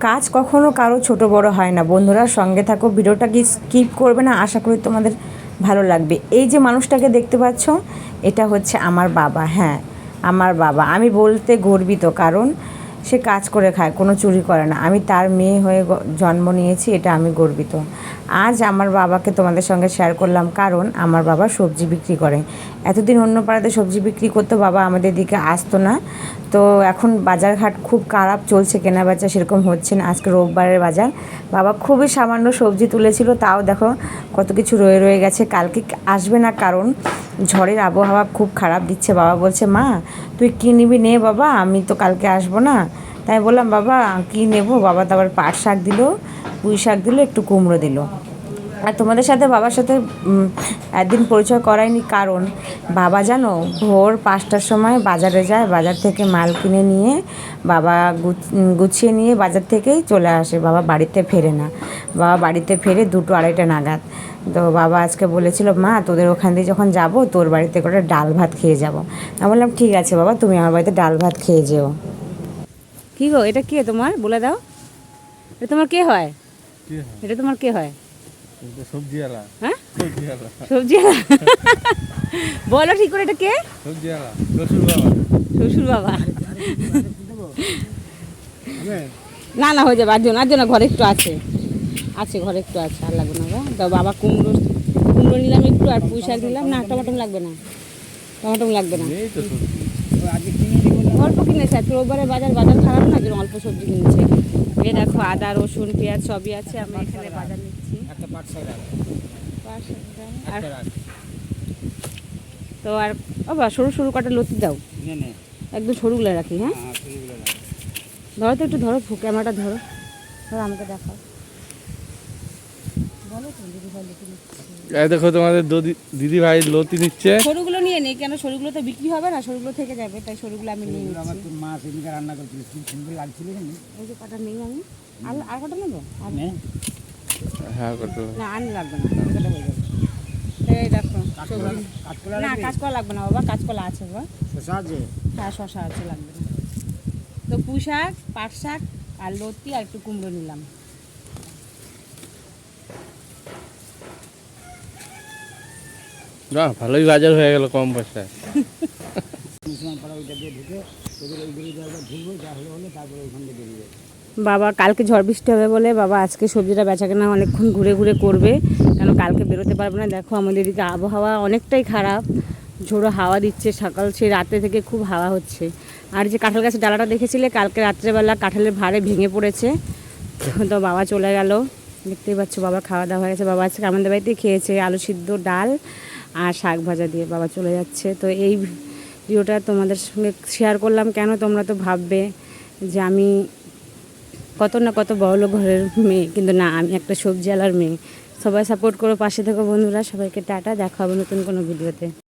কাজ কখনো কারও ছোট বড় হয় না। বন্ধুরা, সঙ্গে থাকো। ভিডিওটা কি স্কিপ করবে না। আশা করি তোমাদের ভালো লাগবে। এই যে মানুষটাকে দেখতে পাচ্ছ, এটা হচ্ছে আমার বাবা। হ্যাঁ আমার বাবা। আমি বলতে গর্বিত। কারণ সে কাজ করে খায়, কোনো চুরি করে না। আমি তার মেয়ে হয়ে জন্ম নিয়েছি, এটা আমি গর্বিত। আজ আমার বাবাকে তোমাদের সঙ্গে শেয়ার করলাম, কারণ আমার বাবা সবজি বিক্রি করে। এতদিন অন্য পাড়াতে সবজি বিক্রি করতো, বাবা আমাদের দিকে আসতো না। তো এখন বাজারঘাট খুব খারাপ, চলছে কেনা বেচা, সেরকম হচ্ছে না। আজকে রোববারের বাজার। বাবা খুবই সামান্য সবজি তুলেছিল, তাও দেখো কত কিছু রয়ে রয়ে গেছে। কালকে আসবে না কারণ ঝড়ের আবহাওয়া খুব খারাপ দিচ্ছে। বাবা বলছে, মা, তুই কী নিবি? নে বাবা, আমি তো কালকে আসব না। তাই বললাম, বাবা, কী নেব? বাবা তো আবার পাট শাক দিল, পুঁই শাক দিল, একটু কুমড়ো দিল। আর তোমাদের সাথে বাবার সাথে একদিন পরিচয় করায়নি কারণ বাবা জানো ভোর পাঁচটার সময় বাজারে যায় বাজার থেকে মাল কিনে নিয়ে বাবা গুছিয়ে নিয়ে বাজার থেকেই চলে আসে বাবা বাড়িতে ফেরে না। বাবা বাড়িতে ফেরে দুটো আড়াইটা নাগাদ। তো বাবা আজকে বলেছিল মা তোদের ওখান দিয়ে যখন যাব তোর বাড়িতে করে ডাল ভাত খেয়ে যাব। আমি বললাম ঠিক আছে বাবা তুমি আমার বাড়িতে ডাল ভাত খেয়ে যেও। কি গো এটা কে তোমার? বলে দাও। এটা তোমার কে হয়? এটা তোমার কে হয়? সবজিওয়ালা। হ্যাঁ? সবজিওয়ালা। বলো ঠিক করে এটা কে? সবজিওয়ালা রসুন বাবা শ্বশুর বাবা না না হয়ে যাবে। আর জন্য আর জন্য ঘরে একটু আছে। আছে ঘরে একটু আছে। আর লাগবে না তো বাবা কুমড়ো কুমড়ো নিলাম একটু আর পুঁই শাক নিলাম। না টমাটো লাগবে না। টমাটো লাগবে না। অল্প কিনেছে। আজকে রোববারে বাজার বাজার খারাপ না? অল্প সবজি কিনেছে। এই দেখো আদা রসুন পেঁয়াজ সবই আছে আমি এখানে বাজার নিচ্ছি। তো আর বাবা সরু সরু কাটা লতি দাও। একদম সরুগুলো রাখি হ্যাঁ? ধরো তো একটু ধরো ক্যামেরাটা ধরো। ধরো আমাকে দেখাও বলো তো দিদি ভাই লতি নিচ্ছে। এই দেখো তোমাদের দদি- ভাই লতি নিচ্ছে। সরুগুলো নিয়ে নেই কেন সরুগুলো তো বিক্রি হবে না? সরুগুলো থেকে যাবে তাই সরুগুলো আমি নিয়ে নিচ্ছি। মাছ এদিকে রান্না করছিল কি সুন্দর লাগছিল কিন্তু ওই যে কাটা নেই আমি। আর আর কাটা নেব? আর হ্যাঁ কত না আর লাগবে না কাটা হয়ে যাবে। এই দেখো না কাঁচকলা লাগবে না বাবা কাঁচকলা আছে বাবা। শশা আছে? হ্যাঁ শশা আছে লাগবে না। তো পুঁই শাক পাট শাক আর লতি আর একটু কুমড়ো নিলাম। না, ভালোই বাজার হয়ে গেল কম পয়সায় বাবা, কালকে ঝড় বৃষ্টি হবে বলে বাবা আজকে সবজিটা বেচা কেনা অনেকক্ষণ ঘুরে ঘুরে করবে। কেন কালকে বেরোতে পারবে না? দেখো, আমাদের এদিকে আবহাওয়া অনেকটাই খারাপ। ঝোড়ো হাওয়া দিচ্ছে সকাল, সেই রাতে থেকে খুব হাওয়া হচ্ছে। আর যে কাঁঠাল গাছের ডালাটা দেখেছিলে? কালকে রাত্রেবেলা কাঁঠালের ভারে ভেঙে পড়েছে। তো বাবা চলে গেল। দেখতেই পাচ্ছ বাবা খাওয়া দাওয়া হয়ে গেছে। বাবা আজকে আমাদের বাড়িতেই খেয়েছে আলু সিদ্ধ ডাল আর শাক ভাজা দিয়ে বাবা চলে যাচ্ছে। তো এই ভিডিওটা তোমাদের সঙ্গে শেয়ার করলাম। কেন তোমরা তো ভাববে যে আমি কত না কত বড়লোক ঘরের মেয়ে, কিন্তু না, আমি একটা সবজি আলার মেয়ে। সবাই সাপোর্ট করো, পাশে থেকো বন্ধুরা। সবাইকে টাটা, দেখা হবে নতুন কোনো ভিডিওতে।